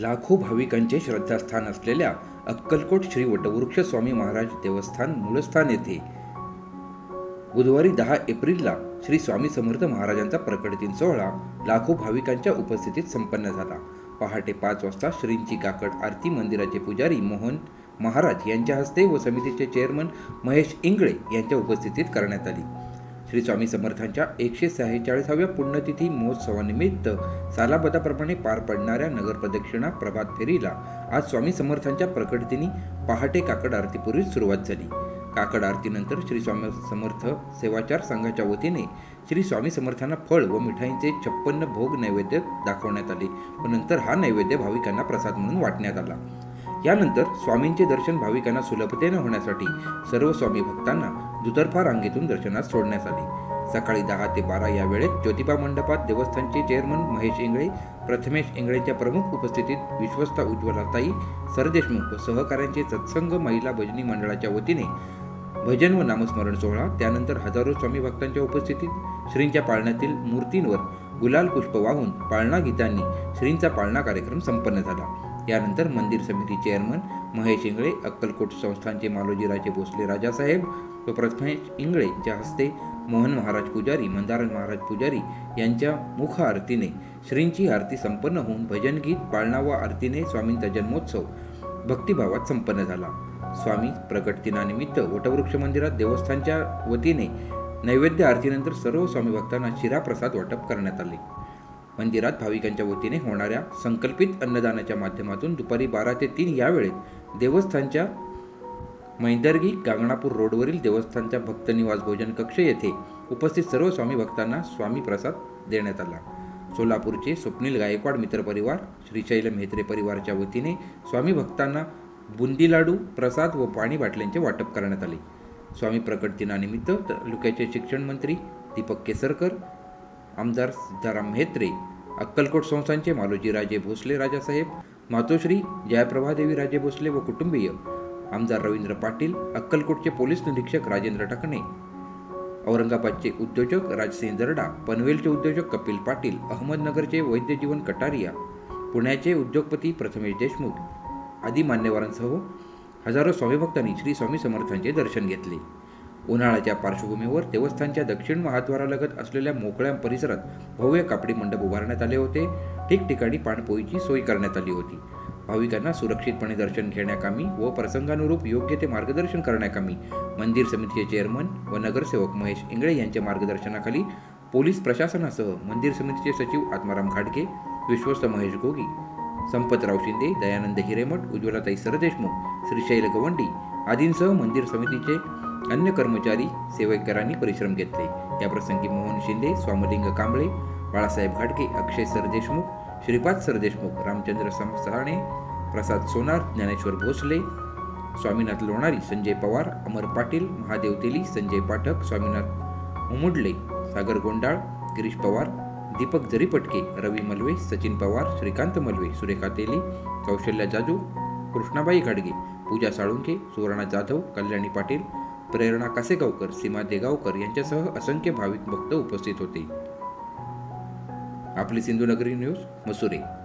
लाखो भाविकांचे श्रद्धास्थान असलेल्या अक्कलकोट श्री वटवृक्ष स्वामी महाराज देवस्थान मूळस्थान येथे. बुधवारी दहा एप्रिलला श्री स्वामी समर्थ महाराजांचा प्रकट दिन सोहळा लाखो भाविकांच्या उपस्थितीत संपन्न झाला. पहाटे पाच वाजता श्रींची काकड आरती मंदिराचे पुजारी मोहन महाराज यांच्या हस्ते व समितीचे चेअरमन महेश इंगळे यांच्या उपस्थितीत करण्यात आली. श्री स्वामी समर्थांच्या एकशे सहेचाळीसाव्या पुण्यतिथी महोत्सवानिमित्त सालाबदाप्रमाणे पार पडणाऱ्या नगर प्रदक्षिणा प्रभात फेरीला आज स्वामी समर्थांच्या प्रकटदिनी पहाटे काकड आरतीपूर्वी सुरुवात झाली. काकड आरतीनंतर श्री स्वामी समर्थ सेवाचार संघाच्या वतीने श्री स्वामी समर्थांना फळ व मिठाईंचे छप्पन्न भोग नैवेद्य दाखवण्यात आले व नंतर हा नैवेद्य भाविकांना प्रसाद म्हणून वाटण्यात आला. यानंतर स्वामींचे दर्शन भाविकांना सुलभतेने होण्यासाठी सर्व स्वामी भक्तांना दुतर्फा रांगेतून दर्शनास सोडण्यात आली सकाळी दहा ते बारा या वेळेत ज्योतिबा मंडपात देवस्थानचे चेअरमन महेश इंगळे प्रथमेश इंगळेच्या प्रमुख उपस्थितीत विश्वस्ता उज्ज्वलाताई सरदेशमुख व सहकाऱ्यांचे सत्संग महिला भजनी मंडळाच्या वतीने भजन व नामस्मरण सोहळा त्यानंतर हजारो स्वामी भक्तांच्या उपस्थितीत श्रींच्या पाळण्यातील मूर्तींवर गुलाल पुष्प वाहून पाळणा गीतांनी श्रींचा पाळणा कार्यक्रम संपन्न झाला. यानंतर मंदिर समिती चेअरमन महेश इंगळे अक्कलकोट संस्थानचे मालोजीराजे भोसले राजासाहेब व प्रथमेश इंगळेच्या हस्ते मोहन महाराज पुजारी मंदारण महाराज पुजारी यांच्या मुख आरतीने श्रींची आरती संपन्न होऊन भजनगीत पाळणा व आरतीने स्वामींचा जन्मोत्सव भक्तिभावात संपन्न झाला. स्वामी प्रकट दिनानिमित्त वटवृक्ष मंदिरात देवस्थानच्या वतीने नैवेद्य आरतीनंतर सर्व स्वामी भक्तांना शिराप्रसाद वाटप करण्यात आले. मंदिरात भाविकांच्या वतीने होणाऱ्या संकल्पित अन्नदानाच्या माध्यमातून दुपारी बारा ते तीन या वेळेत देवस्थानच्या मैदर्गी गांगणापूर रोडवरील देवस्थानच्या भक्तनिवास भोजन कक्ष येथे उपस्थित सर्व स्वामी भक्तांना स्वामी प्रसाद देण्यात आला. सोलापूरचे स्वप्नील गायकवाड मित्रपरिवार श्रीशैल म्हेत्रे परिवारच्या वतीने स्वामी भक्तांना बुंदी लाडू प्रसाद व पाणी बाटल्यांचे वाटप करण्यात आले. स्वामी प्रकट दिनानिमित्त तालुक्याचे शिक्षण मंत्री दीपक केसरकर आमदार सिद्धाराम म्हेत्रे अक्कलकोट संस्थांचे मालोजी राजे भोसले राजासाहेब मातोश्री जयप्रभादेवी राजे भोसले व कुटुंबीय आमदार रवींद्र पाटील अक्कलकोटचे पोलीस निरीक्षक राजेंद्र टाकणे औरंगाबादचे उद्योजक राजसिंह दरडा पनवेलचे उद्योजक कपिल पाटील अहमदनगरचे वैद्यजीवन कटारिया पुण्याचे उद्योगपती प्रथमेश देशमुख आदी मान्यवरांसह हजारो स्वामी भक्तांनी श्री स्वामी समर्थांचे दर्शन घेतले. उन्हाळ्याच्या पार्श्वभूमीवर देवस्थानच्या दक्षिण महाद्वारालगत असलेल्या मोकळ्या परिसरात भव्य कापडी मंडप उभारण्यात आले होते. ठिकठिकाणी पाणपोईची सोय करण्यात आली होती. भाविकांना सुरक्षितपणे दर्शन घेण्याकामी व प्रसंगानुरूप योग्य ते मार्गदर्शन करण्याकामी मंदिर समितीचे चेअरमन व नगरसेवक महेश इंगळे यांच्या मार्गदर्शनाखाली पोलीस प्रशासनासह मंदिर समितीचे सचिव आत्माराम घाटगे विश्वस्त महेश गोगी संपतराव शिंदे दयानंद हिरेमठ उज्ज्वलाताई सरदेशमुख श्रीशैल गवंडी आदींसह मंदिर समितीचे अन्य कर्मचारी सेवेकरांनी परिश्रम घेतले. याप्रसंगी मोहन शिंदे स्वामलिंग कांबळे बाळासाहेब घाटके अक्षय सरदेशमुख श्रीपाद सरदेशमुख रामचंद्र समसहाणे प्रसाद सोनार ज्ञानेश्वर भोसले स्वामीनाथ लोणारी संजय पवार अमर पाटील महादेव तेली संजय पाठक स्वामीनाथ उमुडले सागर गोंडाळ गिरीश पवार दीपक जरीपटके रवी मलवे सचिन पवार श्रीकांत मलवे सुरेखा तेली कौशल्या जाजू कृष्णाबाई घाडगे पूजा साळुंके सुवर्णा जाधव कल्याणी पाटील प्रेरणा कासेगावकर सीमा देगावकर यांच्यासह असंख्य भाविक भक्त उपस्थित होते. आपली सिंधुनगरी न्यूज मसुरे.